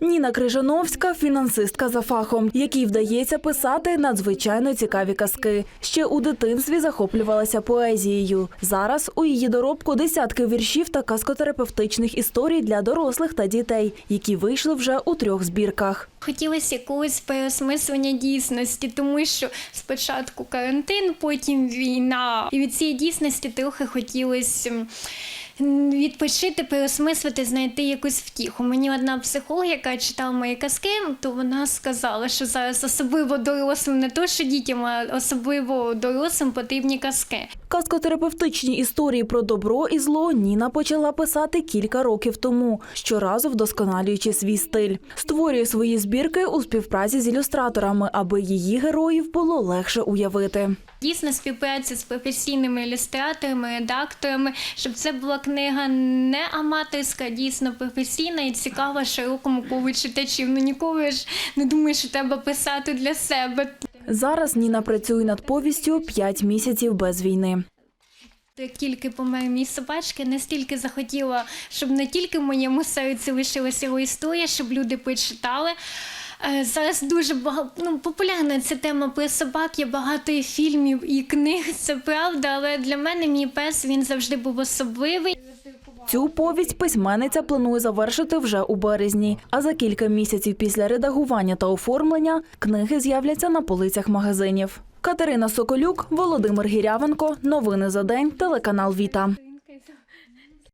Ніна Крижановська фінансистка за фахом, якій вдається писати надзвичайно цікаві казки. Ще у дитинстві захоплювалася поезією. Зараз у її доробку десятки віршів та казкотерапевтичних історій для дорослих та дітей, які вийшли вже у трьох збірках. Хотілося якогось переосмислення дійсності, тому що спочатку карантин, потім війна. І від цієї дійсності трохи хотілося відпочити, переосмислити, знайти якусь втіху. Мені одна психолог, яка читала мої казки, то вона сказала, що зараз особливо дорослим, не то що дітям, а особливо дорослим потрібні казки. Казкотерапевтичні історії про добро і зло Ніна почала писати кілька років тому, щоразу вдосконалюючи свій стиль. Створює свої збірки у співпраці з ілюстраторами, аби її героїв було легше уявити. Дійсно, співпраця з професійними ілюстраторами, редакторами, щоб це була книга не аматорська, дійсно професійна і цікава широкому колу читачів. Ну ніколи ж не думаєш, що треба писати для себе. Зараз Ніна працює над повістю «П'ять місяців без війни. Тільки помер мій собачка, настільки захотіла, щоб не тільки в моєму серці лишилася його історія, щоб люди почитали. Е, Зараз дуже багато ну, популярна ця тема про собак. Є багато і фільмів і книг. Це правда, але для мене мій пес він завжди був особливий. Цю повість письменниця планує завершити вже у березні. А за кілька місяців після редагування та оформлення книги з'являться на полицях магазинів. Катерина Соколюк, Володимир Гірявенко. Новини за день. Телеканал Віта.